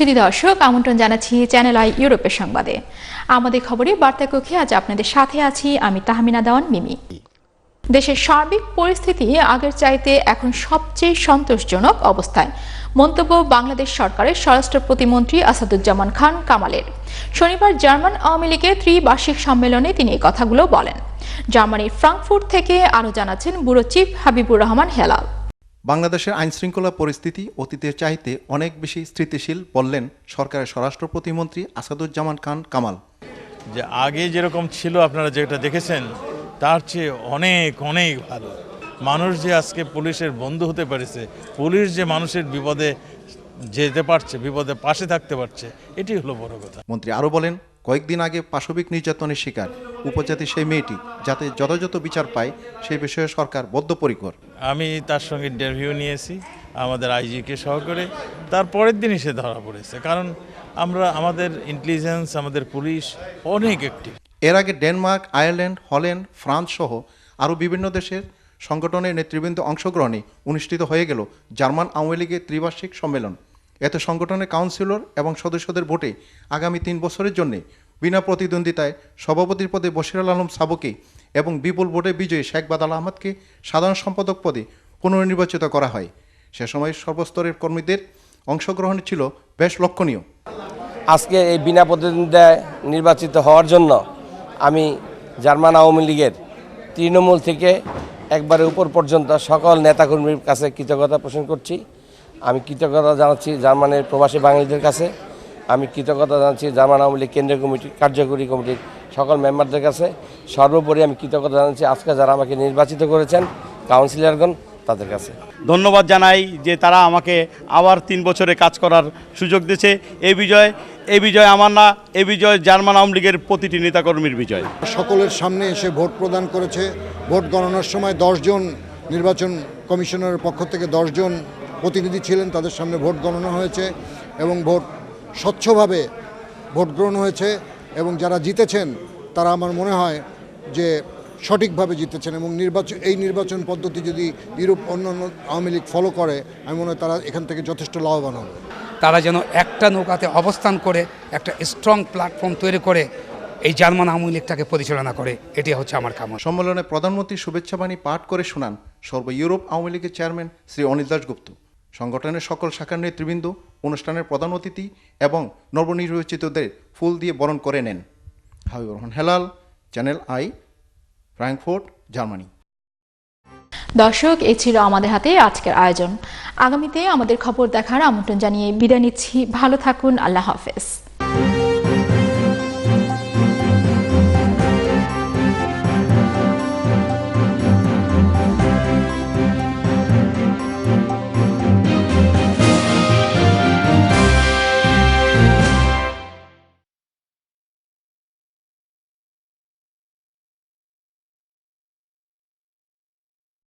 সুধী দর্শক, আমন্ত্রণ জানাচ্ছি চ্যানেল আই ইউরোপের সংবাদে। আমাদের খবরে বার্তা কক্ষে আজ আপনাদের সাথে আছি আমি তাহমিনা দেওয়ান, মিমি। দেশের সার্বিক পরিস্থিতি আগের চাইতে এখন সবচেয়ে সন্তোষজনক অবস্থায়। মন্তব্য বাংলাদেশ সরকারের স্বরাষ্ট্র প্রতিমন্ত্রী আসাদুজ্জামান খান কামালের। শনিবার জার্মান আওয়ামী লীগের ত্রিবার্ষিক সম্মেলনে তিনি এই কথাগুলো বলেন। জার্মানির ফ্রাঙ্কফুর্ট থেকে আরও জানাচ্ছেন ব্যুরো চিফ হাবিবুর রহমান হেলাল। বাংলাদেশের আইনশৃঙ্খলা পরিস্থিতি অতীতের চাইতে অনেক বেশি স্থিতিশীল বললেন সরকারের স্বরাষ্ট্র প্রতিমন্ত্রী আসাদুজ্জামান খান কামাল। যে আগে যেরকম ছিল আপনারা যেটা দেখেছেন তার চেয়ে অনেক অনেক ভালো। মানুষ যে আজকে পুলিশের বন্ধু হতে পেরেছে পুলিশ যে মানুষের বিপদে যেতে পারছে বিপদে পাশে থাকতে পারছে এটি হলো বড় কথা। মন্ত্রী আরও বলেন কয়েকদিন আগে পাশবিক নির্যাতনের শিকার উপজাতি সেই মেয়েটি যাতে যথাযথ বিচার পায় সেই বিষয়ে সরকার বদ্ধপরিকর। আমি তার সঙ্গে ইন্টারভিউ নিয়েছি আমাদের আইজিকে সহকারে। তার পরের দিনই সে ধরা পড়েছে কারণ আমরা আমাদের ইন্টেলিজেন্স আমাদের পুলিশ অনেক একটি এর আগে ডেনমার্ক আয়ারল্যান্ড হল্যান্ড ফ্রান্স সহ আরও বিভিন্ন দেশের সংগঠনের নেতৃবৃন্দ অংশগ্রহণে অনুষ্ঠিত হয়ে গেল জার্মান আওয়ামী লীগের ত্রিবার্ষিক সম্মেলন। এতে সংগঠনের কাউন্সিলর এবং সদস্যদের ভোটে আগামী তিন বছরের জন্য বিনা প্রতিদ্বন্দ্বিতায় সভাপতির পদে বশির আলম সাবুকে এবং বিপুল ভোটে বিজয়ী শেখ বাদাল আহমদকে সাধারণ সম্পাদক পদে পুনর্নির্বাচিত করা হয়। সে সময় সর্বস্তরের কর্মীদের অংশগ্রহণ ছিল বেশ লক্ষণীয়। আজকে এই বিনা প্রতিদ্বন্দ্বিতায় নির্বাচিত হওয়ার জন্য আমি জার্মান আওয়ামী লীগের তৃণমূল থেকে একবারে উপর পর্যন্ত সকল নেতাকর্মীর কাছে কৃতজ্ঞতা পোষণ করছি। আমি কৃতজ্ঞতা জানাচ্ছি জার্মানের প্রবাসী বাঙালিদের কাছে। আমি কৃতজ্ঞতা জানাচ্ছি জার্মান আওয়ামী লীগ কেন্দ্রীয় কমিটি কার্যকরী কমিটির সকল মেম্বারদের কাছে। সর্বোপরি আমি কৃতজ্ঞতা জানাচ্ছি আজকে যারা আমাকে নির্বাচিত করেছেন কাউন্সিলরগণ তাদের কাছে। ধন্যবাদ জানাই যে তারা আমাকে আবার তিন বছরে কাজ করার সুযোগ দিয়েছে। এই বিজয় এই বিজয় আমার না এই বিজয় জার্মান আওয়ামী লীগের প্রতিটি নেতাকর্মীর বিজয়। সকলের সামনে এসে ভোট প্রদান করেছে। ভোট গণনার সময় দশজন নির্বাচন কমিশনের পক্ষ থেকে দশজন প্রতিনিধি ছিলেন তাদের সামনে ভোট গণনা হয়েছে এবং ভোট স্বচ্ছভাবে ভোট গ্রহণ হয়েছে এবং যারা জিতেছেন তারা আমার মনে হয় যে সঠিকভাবে জিতেছেন এবং নির্বাচন এই নির্বাচন পদ্ধতি যদি ইউরোপ অন্যান্য আওয়ামী লীগ ফলো করে আমি মনে হয় তারা এখান থেকে যথেষ্ট লাভবান হবে। তারা যেন একটা নৌকাতে অবস্থান করে একটা স্ট্রং প্ল্যাটফর্ম তৈরি করে এই জার্মান আওয়ামী লীগটাকে পরিচালনা করে এটি হচ্ছে আমার কামনা। সম্মেলনে প্রধানমন্ত্রী শুভেচ্ছাবাণী পাঠ করে শোনান সর্ব ইউরোপ আওয়ামী লীগের চেয়ারম্যান শ্রী অনিল দাশগুপ্ত। সংগঠনের সকল শাখার নেতৃবৃন্দ, অনুষ্ঠানের প্রধান অতিথি এবং নবনির্বাচিতদের ফুল দিয়ে বরণ করে নেন। Habibur Rahman Helal, channel I Frankfurt Germany. দর্শক, এ ছিল আমাদের হাতে আজকের আয়োজন। আগামীতে আমাদের খবর দেখার আমন্ত্রণ জানিয়ে বিদায় নিচ্ছি। ভালো থাকুন, আল্লাহ হাফেজ।